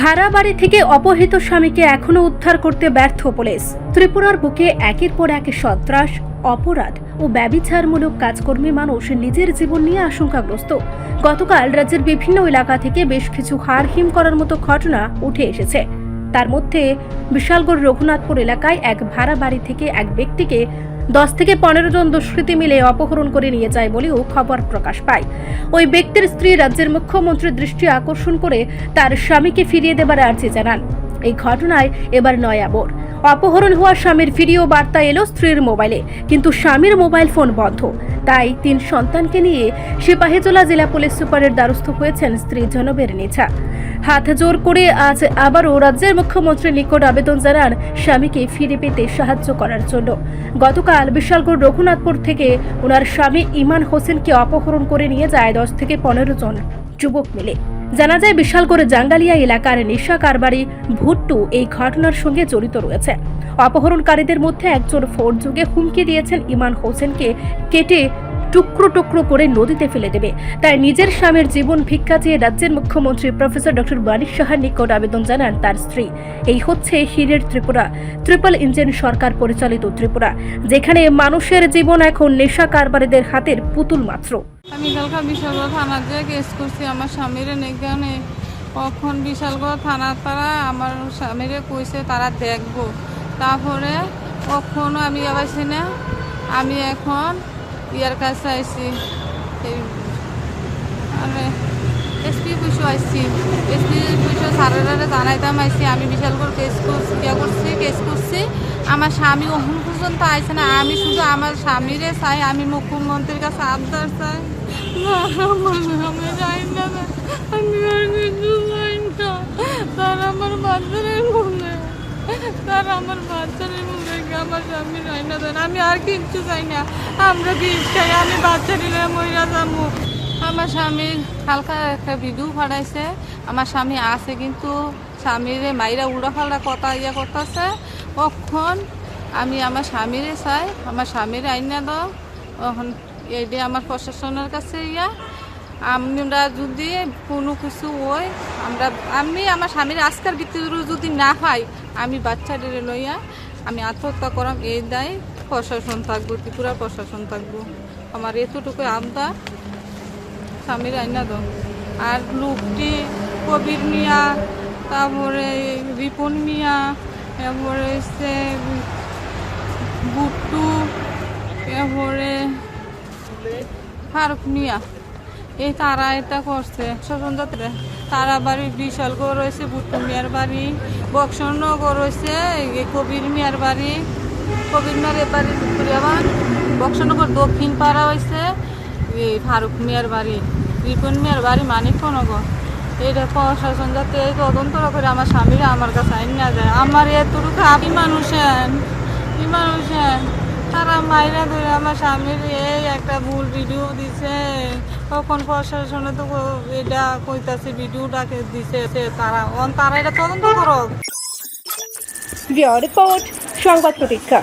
ভাড়া বাড়ি থেকে অপহৃত স্বামীকে এখনও উদ্ধার করতে ব্যর্থ পুলিশ। ত্রিপুরার বুকে একের পর এক সন্ত্রাস, অপরাধ ও ব্যবিচারমূলক কাজকর্মী মানুষ নিজের জীবন নিয়ে আশঙ্কাগ্রস্ত। গতকাল রাজ্যের বিভিন্ন এলাকা থেকে বেশ কিছু হারহিম করার মতো ঘটনা উঠে এসেছে। তার মধ্যে বিশালগড় রঘুনাথপুর এলাকায় এক ভাড়া বাড়ি থেকে এক ব্যক্তিকে দশ থেকে পনেরো জন দুষ্কৃতি মিলে অপহরণ করে নিয়ে যায় বলেও খবর প্রকাশ পায়। ওই ব্যক্তির স্ত্রী রাজ্যের মুখ্যমন্ত্রীর দৃষ্টি আকর্ষণ করে তার স্বামীকে ফিরিয়ে দেবার আর্জি জানান। এই ঘটনায় এবার নয়াবর অপহরণ হওয়া স্বামীর ভিডিও বার্তা এলো স্ত্রীর মোবাইলে। কিন্তু স্বামীর মোবাইল ফোন বন্ধ। তাই তিন সন্তানকে নিয়ে সিপাহীজলা জেলা পুলিশ সুপারের দ্বারস্থ হয়েছেন স্ত্রী জনবের নেছা। হাত জোর করে আজ আবারও রাজ্যের মুখ্যমন্ত্রীর নিকট আবেদন জানান স্বামীকে ফিরে পেতে সাহায্য করার জন্য। গতকাল বিশালগড় রঘুনাথপুর থেকে ওনার স্বামী ইমান হোসেনকে অপহরণ করে নিয়ে যায় দশ থেকে পনেরো জন যুবক মিলে। জানা যায় বিশালগড় জাঙ্গালিয়া এলাকার নেশা কারবারি ভুট্টু এই ঘটনার সঙ্গে জড়িত রয়েছে। অপহরণকারীদের মধ্যে একজন ফোন যুগে হুমকি দিয়েছেন ইমান হোসেনকে কেটে টুকরো টুকরো করে নদীতে ফেলে দেবে। তাই নিজের স্বামীর জীবন ভিক্ষা চেয়ে রাজ্যের মুখ্যমন্ত্রী প্রফেসর ডক্টর মানিক সাহার নিকট আবেদন জানান তার স্ত্রী। এই হচ্ছে হীরের ত্রিপুরা ট্রিপল ইঞ্জিন সরকার পরিচালিত ত্রিপুরা, যেখানে মানুষের জীবন এখন নেশা কারবারিদের হাতের পুতুল মাত্র। আমি কালকা বিশালগড় থানার যে কেস করছি, আমার স্বামীর এখানে কখন বিশালগড় থানার তারা আমার স্বামীরে কইছে, তারা দেখব। তারপরে কখনো আমি আবাসি না। আমি এখন ইয়ার কাছে আইছি। এসপি পুষো আইছি এসপি পুষো স্যারেরা জানাইতাম আইছি আমি বিশালগড় কেস করছি, ইয়া করছি কেস করছি। আমার স্বামী ওখান পর্যন্ত আইছে না, আমি শুধু আমার স্বামীরে চাই, আমি মুখ্যমন্ত্রীর কাছে আবদার চাই। চাই না আমি আর কিছু চাই না তার আমার আমার বাচ্চারের মুখে আমার স্বামী চাই আমি আর চাই না, আমরা আমি বাচ্চা নিলে মহিলা যাব আমার স্বামীর হালকা একটা ভিডিও ফাড়াইছে আমার স্বামী আছে কিন্তু স্বামীর মাইরা উড়া ফাল্টা কথা ইয়া করতেছে। কখন আমি আমার স্বামীরে চাই, আমার স্বামীর আইনা দাও। তখন এইটা আমার প্রশাসনের কাছে ইয়া। আমরা যদি কোনো কিছু ওই আমরা, আমি আমার স্বামীর আজকের ভিতরে যদি না হয়, আমি বাচ্চাদের লইয়া আমি আত্মহত্যা করাম। এই দায় প্রশাসন থাকব, ত্রিপুরা প্রশাসন থাকব। আমার এতটুকু আমদা স্বামীর আইনা দাও আর লোকটি কবির মিয়া, তারপরে রিপন মিয়া, তারপরে হচ্ছে বুট্টু, তারপরে ফারুক মিয়া। এই তারা এটা করছে। স্বজন যাত্রা। তারা বাড়ি বিশালগড় রয়েছে বুট্টু মিয়ার বাড়ি। বক্সনগর রয়েছে কবির মিয়ার বাড়ি। কবির মিয়ার এ বাড়ি বক্সনগর দক্ষিণ পাড়া হয়েছে। এই ফারুক মিয়ার বাড়ি। রিপন মিয়ার বাড়ি মানিকনগর এটা প্রশাসন যাতে এই তদন্ত করে আমার স্বামীরা আমার কাছে আইন না যায়। আমার এতটুকু আপনি মানুষেন কি মানুষেন। তারা মাইরা ধরে আমার স্বামীর এই একটা ভুল ভিডিও দিছে। তখন প্রশাসনে তো এটা কইতাছে ভিডিওটাকে দিছে তারা। অন তারা এটা তদন্ত করো রিপোর্ট, সংবাদ প্রতীক্ষা।